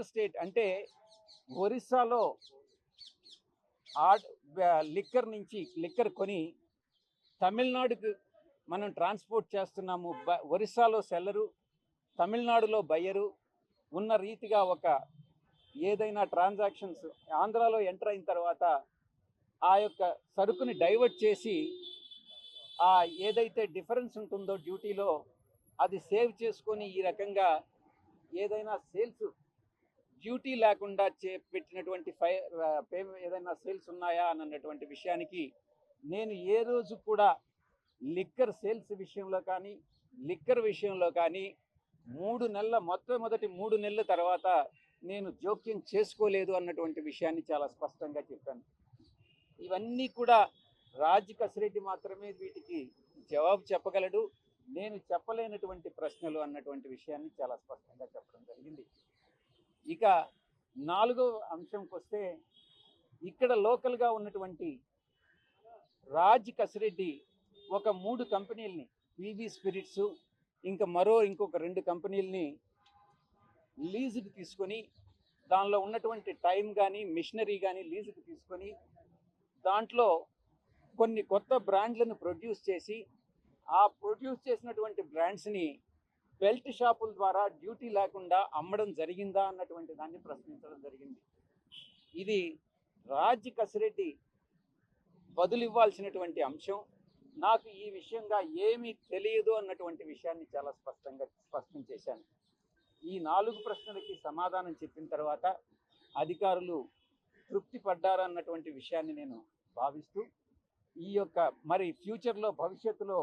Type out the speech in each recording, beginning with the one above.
Central state అంటే ఒరిస్సాలో add liquor నుంచి లిక్కర్ కొని తమిళనాడుకు మనం ట్రాన్స్పోర్ట్ చేస్తున్నాము. బ- ఒరిస్సాలో సెల్లరు తమిళనాడులో బయ్యరు ఉన్న రీతిగా ఒక ఏదైనా ట్రాన్సాక్షన్స్ ఆంధ్రాలో ఎంటర్ అయిన తర్వాత ఆ యొక్క సరుకుని డైవర్ట్ చేసి ఆ ఏదైతే డిఫరెన్స్ ఉంటుందో డ్యూటీలో అది సేవ్ చేసుకొని ఈ రకంగా ఏదైనా సేల్స్ డ్యూటీ లేకుండా చే పెట్టినటువంటి ఫై పే ఏదైనా సేల్స్ ఉన్నాయా అన్నటువంటి విషయానికి నేను ఏ రోజు కూడా లిక్కర్ సేల్స్ విషయంలో కానీ లిక్కర్ విషయంలో కానీ మూడు నెలల మొట్టమొదటి మూడు నెలల తర్వాత నేను జోక్యం చేసుకోలేదు అన్నటువంటి విషయాన్ని చాలా స్పష్టంగా చెప్పాను. ఇవన్నీ కూడా రాజ్ కసిరెడ్డి మాత్రమే వీటికి జవాబు చెప్పగలడు. నేను చెప్పలేనటువంటి ప్రశ్నలు అన్నటువంటి విషయాన్ని చాలా స్పష్టంగా చెప్పడం జరిగింది. ఇక నాలుగో అంశంకి వస్తే ఇక్కడ లోకల్గా ఉన్నటువంటి రాజ్ కసిరెడ్డి ఒక మూడు కంపెనీల్ని పీవీ స్పిరిట్స్ ఇంకా మరో ఇంకొక రెండు కంపెనీలని లీజుకి తీసుకొని దానిలో ఉన్నటువంటి టైం కానీ మిషనరీ కానీ లీజుకి తీసుకొని దాంట్లో కొన్ని కొత్త బ్రాండ్లను ప్రొడ్యూస్ చేసి ఆ ప్రొడ్యూస్ చేసినటువంటి బ్రాండ్స్ని బెల్ట్ షాపుల ద్వారా డ్యూటీ లేకుండా అమ్మడం జరిగిందా అన్నటువంటి దాన్ని ప్రశ్నించడం జరిగింది. ఇది రాజ్ కసిరెడ్డి బదులివ్వాల్సినటువంటి అంశం. నాకు ఈ విషయంగా ఏమీ తెలియదు అన్నటువంటి విషయాన్ని చాలా స్పష్టంగా స్పష్టం చేశాను. ఈ నాలుగు ప్రశ్నలకి సమాధానం చెప్పిన తర్వాత అధికారులు తృప్తి పడ్డారన్నటువంటి విషయాన్ని నేను భావిస్తూ ఈ యొక్క మరి ఫ్యూచర్లో భవిష్యత్తులో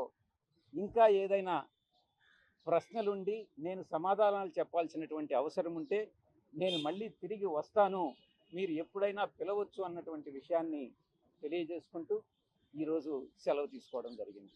ఇంకా ఏదైనా ప్రశ్నలుండి నేను సమాధానాలు చెప్పాల్సినటువంటి అవసరం ఉంటే నేను మళ్ళీ తిరిగి వస్తాను. మీరు ఎప్పుడైనా పిలవచ్చు అన్నటువంటి విషయాన్ని తెలియజేసుకుంటూ ఈరోజు సెలవు తీసుకోవడం జరిగింది.